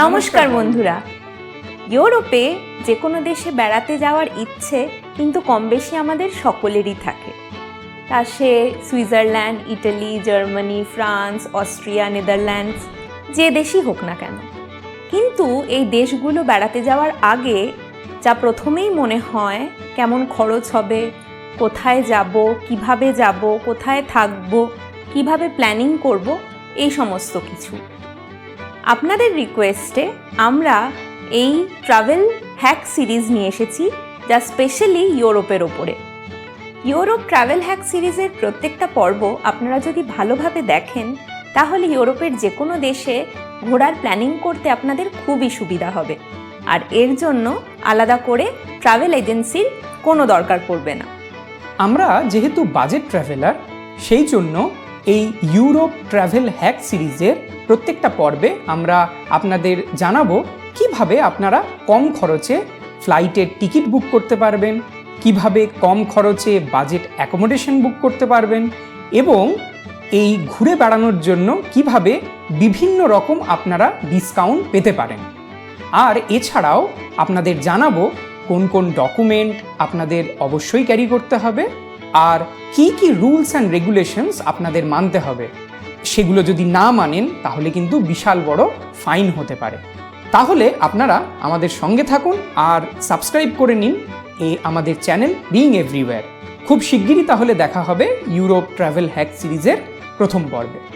নমস্কার বন্ধুরা। ইউরোপে যে কোনো দেশে বেড়াতে যাওয়ার ইচ্ছে কিন্তু কম বেশি আমাদের সকলেরই থাকে। তা সে Switzerland, Italy, Germany, France, Austria, Netherlands, যে দেশই হোক না কেন। কিন্তু এই দেশগুলো বেড়াতে যাওয়ার আগে যা প্রথমেই মনে হয়, কেমন খরচ হবে, কোথায় যাব, কীভাবে যাব, কোথায় থাকব, কীভাবে প্ল্যানিং করব, এই সমস্ত কিছু। আপনাদের রিকোয়েস্টে আমরা এই ট্রাভেল হ্যাক সিরিজ নিয়ে এসেছি, যা স্পেশালি ইউরোপের ওপরে। ইউরোপ ট্রাভেল হ্যাক সিরিজের প্রত্যেকটা পর্ব আপনারা যদি ভালোভাবে দেখেন, তাহলে ইউরোপের যে কোনো দেশে ঘোরার প্ল্যানিং করতে আপনাদের খুবই সুবিধা হবে। আর এর জন্য আলাদা করে ট্রাভেল এজেন্সির কোনো দরকার পড়বে না। আমরা যেহেতু বাজেট ট্রাভেলার সেই জন্য এই ইউরোপ ট্রাভেল হ্যাক সিরিজের প্রত্যেকটা পর্বে আমরা আপনাদের জানাব কীভাবে আপনারা কম খরচে ফ্লাইটের টিকিট বুক করতে পারবেন, কীভাবে কম খরচে বাজেট অ্যাকোমোডেশন বুক করতে পারবেন এবং এই ঘুরে বেড়ানোর জন্য কীভাবে বিভিন্ন রকম আপনারা ডিসকাউন্ট পেতে পারেন। আর এছাড়াও আপনাদের জানাব কোন কোন ডকুমেন্ট আপনাদের অবশ্যই ক্যারি করতে হবে আর কি কি রুলস অ্যান্ড রেগুলেশনস আপনাদের মানতে হবে, সেগুলো যদি না মানেন, তাহলে কিন্তু বিশাল বড় ফাইন হতে পারে। তাহলে আপনারা আমাদের সঙ্গে থাকুন আর সাবস্ক্রাইব করে নিন এ আমাদের চ্যানেল বিং এভরিওয়্যার খুব শিগগিরই তাহলে দেখা হবে ইউরোপ ট্রাভেল হ্যাক সিরিজের প্রথম পর্বে।